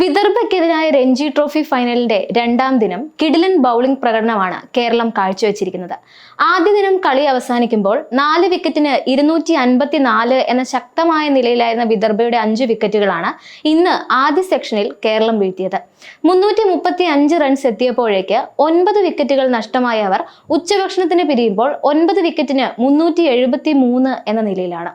വിദർഭയ്ക്കെതിരായ Ranji trophy ഫൈനലിന്റെ രണ്ടാം ദിനം കിടിലൻ ബൗളിംഗ് പ്രകടനമാണ് കേരളം കാഴ്ചവെച്ചിരിക്കുന്നത്. ആദ്യ ദിനം കളി അവസാനിക്കുമ്പോൾ നാല് വിക്കറ്റിന് ഇരുന്നൂറ്റി അൻപത്തിനാല് എന്ന ശക്തമായ നിലയിലായിരുന്ന വിദർഭയുടെ അഞ്ച് വിക്കറ്റുകളാണ് ഇന്ന് ആദ്യ സെക്ഷനിൽ കേരളം വീഴ്ത്തിയത്. മുന്നൂറ്റി മുപ്പത്തി അഞ്ച് റൺസ് എത്തിയപ്പോഴേക്ക് ഒൻപത് വിക്കറ്റുകൾ നഷ്ടമായ അവർ ഉച്ചഭക്ഷണത്തിന് പിരിയുമ്പോൾ ഒൻപത് വിക്കറ്റിന് മുന്നൂറ്റി എഴുപത്തി മൂന്ന് എന്ന നിലയിലാണ്.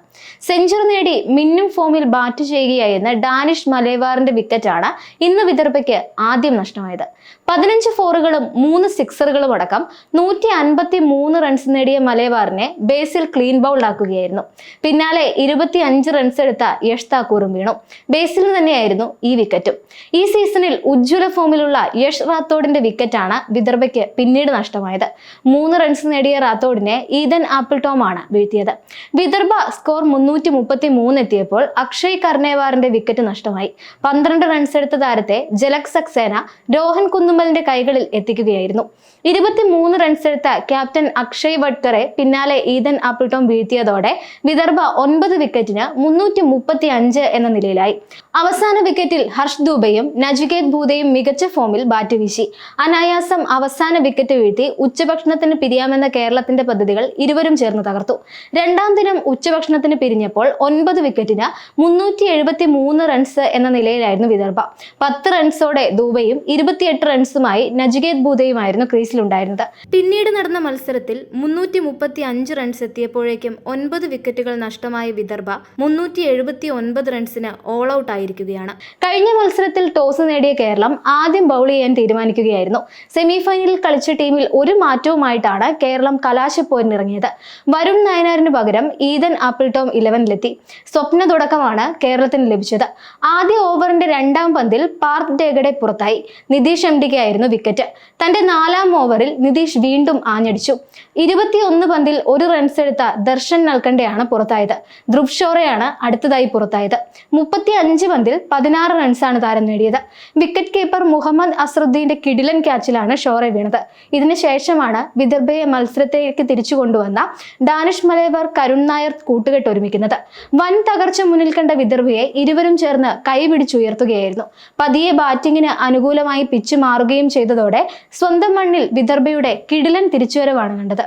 സെഞ്ചുറി നേടി മിന്നും ഫോമിൽ ബാറ്റ് ചെയ്യുകയായിരുന്ന ഡാനിഷ് മലേവാറിന്റെ വിക്കറ്റാണ് ഇന്ന് വിദർഭയ്ക്ക് ആദ്യം നഷ്ടമായത്. പതിനഞ്ച് ഫോറുകളും മൂന്ന് സിക്സറുകളും അടക്കം നൂറ്റി അൻപത്തി മൂന്ന് റൺസ് നേടിയ മലയവാറിനെ ബേസിൽ ക്ലീൻ ബൗൾഡ് ആക്കുകയായിരുന്നു പിന്നാലെ ഇരുപത്തി അഞ്ച് റൺസ് എടുത്ത യഷ് താക്കൂറും വീണു. ബേസിൽ തന്നെയായിരുന്നു ഈ വിക്കറ്റും. ഈ സീസണിൽ ഉജ്ജ്വല ഫോമിലുള്ള യഷ് റാത്തോഡിന്റെ വിക്കറ്റാണ് വിദർഭയ്ക്ക് പിന്നീട് നഷ്ടമായത്. മൂന്ന് റൺസ് നേടിയ റാത്തോഡിനെ ഈദൻ ആപ്പിൾ ടോമാണ് വീഴ്ത്തിയത്. വിദർഭ സ്കോർ മുന്നൂറ്റി മുപ്പത്തി മൂന്ന് എത്തിയപ്പോൾ അക്ഷയ് കർണേവാറിന്റെ വിക്കറ്റ് നഷ്ടമായി. പന്ത്രണ്ട് റൺസ് എടുത്ത താരത്തെ ജലക് സക്സേന രോഹൻ കുന്നുമലിന്റെ കൈകളിൽ എത്തിക്കുകയായിരുന്നു. ഇരുപത്തിമൂന്ന് റൺസെടുത്ത ക്യാപ്റ്റൻ അക്ഷയ് വഡ്കറെ പിന്നാലെ ഈതൻ ആപ്പിൾട്ടോം വീഴ്ത്തിയതോടെ വിദർഭ ഒൻപത് വിക്കറ്റിന് മുന്നൂറ്റി മുപ്പത്തി അഞ്ച് എന്ന നിലയിലായി. അവസാന വിക്കറ്റിൽ ഹർഷ് ദൂബയും നജികേത് ഭൂതയും മികച്ച ഫോമിൽ ബാറ്റ് വീശി. അനായാസം അവസാന വിക്കറ്റ് വീഴ്ത്തി ഉച്ചഭക്ഷണത്തിന് പിരിയാമെന്ന കേരളത്തിന്റെ പദ്ധതികൾ ഇരുവരും ചേർന്ന് തകർത്തു. രണ്ടാം ദിനം ഉച്ചഭക്ഷണത്തിന് പിരിഞ്ഞപ്പോൾ ഒൻപത് വിക്കറ്റിന് മുന്നൂറ്റി എഴുപത്തി മൂന്ന് റൺസ് എന്ന നിലയിലായിരുന്നു വിദർഭ. പത്ത് റൺസോടെ ദൂബയും ഇരുപത്തിയെട്ട് റൺസുമായി നജികേത് ബൂതയുമായിരുന്നു ക്രീസിലുണ്ടായിരുന്നത്. പിന്നീട് നടന്ന മത്സരത്തിൽ മുന്നൂറ്റി മുപ്പത്തി അഞ്ച് റൺസ് എത്തിയപ്പോഴേക്കും ഒൻപത് വിക്കറ്റുകൾ നഷ്ടമായ വിദർഭ മുന്നൂറ്റി എഴുപത്തി ഒൻപത് റൺസിന് ഓൾ ഔട്ട് ആയിരിക്കുകയാണ്. കഴിഞ്ഞ മത്സരത്തിൽ ടോസ് നേടിയ കേരളം ആദ്യം ബൗൾ ചെയ്യാൻ തീരുമാനിക്കുകയായിരുന്നു. സെമിഫൈനലിൽ കളിച്ച ടീമിൽ ഒരു മാറ്റവുമായിട്ടാണ് കേരളം കലാശപ്പോരിനിറങ്ങിയത്. വരുൺ നയനാറിന് പകരം ഈദൻ ആപ്പിൾ ടോം ഇലവനിലെത്തി സ്വപ്ന തുടക്കമാണ് കേരളത്തിന് ലഭിച്ചത്. ആദ്യ ഓവറിന്റെ രണ്ടാം പന്തിൽ പാർത്ത് ഡേഗഡെ പുറത്തായി. നിതീഷ് എം ഡിക്കായിരുന്നു വിക്കറ്റ്. തന്റെ നാലാം ഓവറിൽ നിതീഷ് വീണ്ടും ആഞ്ഞടിച്ചു. ഇരുപത്തിയൊന്ന് പന്തിൽ ഒരു റൺസ് എടുത്ത ദർശൻ നൽകണ്ടയാണ് പുറത്തായത്. ധ്രുവ് ഷോറയാണ് അടുത്തതായി പുറത്തായത്. മുപ്പത്തി അഞ്ച് പന്തിൽ പതിനാറ് റൺസാണ് താരം നേടിയത്. വിക്കറ്റ് കീപ്പർ മുഹമ്മദ് അസറുദ്ദീന്റെ കിടിലൻ ക്യാച്ചിലാണ് ഷോറെ വീണത്. ഇതിനുശേഷമാണ് വിദർഭയെ മത്സരത്തിലേക്ക് തിരിച്ചു കൊണ്ടുവന്ന ഡാനിഷ് മലേവർ കരുൺ നായർ കൂട്ടുകെട്ട് ഒരുമിക്കുന്നത്. വൻ തകർച്ച മുന്നിൽ കണ്ട വിദർഭയെ ഇരുവരും ചേർന്ന് കൈപിടിച്ചുയർത്തുകയായിരുന്നു. പതിയെ ബാറ്റിങ്ങിന് അനുകൂലമായി പിച്ച് മാറുകയും ചെയ്തതോടെ സ്വന്തം മണ്ണിൽ വിദർഭയുടെ കിടിലൻ തിരിച്ചുവരവാണ് കണ്ടത്.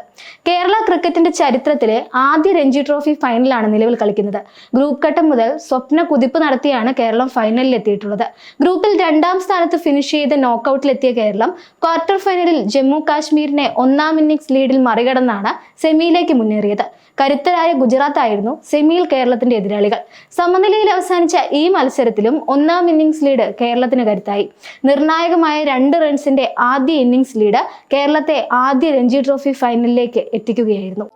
കേരള ക്രിക്കറ്റിന്റെ ചരിത്രത്തിലെ ആദ്യ രഞ്ജി ട്രോഫി ഫൈനലാണ് നിലവിൽ കളിക്കുന്നത്. ഗ്രൂപ്പ് ഘട്ടം മുതൽ സ്വപ്ന കുതിപ്പ് നടത്തിയാണ് കേരളം ഫൈനലിൽ എത്തിയിട്ടുള്ളത് ഗ്രൂപ്പിൽ രണ്ടാം സ്ഥാനത്ത് ഫിനിഷ് ചെയ്ത് നോക്കൌട്ടിലെത്തിയ കേരളം ക്വാർട്ടർ ഫൈനലിൽ ജമ്മു കാശ്മീരിനെ ഒന്നാം ഇന്നിംഗ്സ് ലീഡിൽ മറികടന്നാണ് സെമിയിലേക്ക് മുന്നേറിയത്. കരുത്തരായ ഗുജറാത്ത് ആയിരുന്നു സെമിയിൽ കേരളത്തിന്റെ എതിരാളികൾ. സമനിലയിൽ അവസാനിച്ച ഈ മത്സരത്തിലും ഒന്നാം ഇന്നിംഗ്സ് ലീഡ് കേരളത്തിന് കരുത്തായി. നിർണായകമായ രണ്ട് റൺസിന്റെ ആദ്യ ഇന്നിംഗ്സ് ലീഡ് കേരളത്തെ ആദ്യ രഞ്ജി ട്രോഫി ഫൈനലിലേക്ക് എത്തിക്കുകയായിരുന്നു.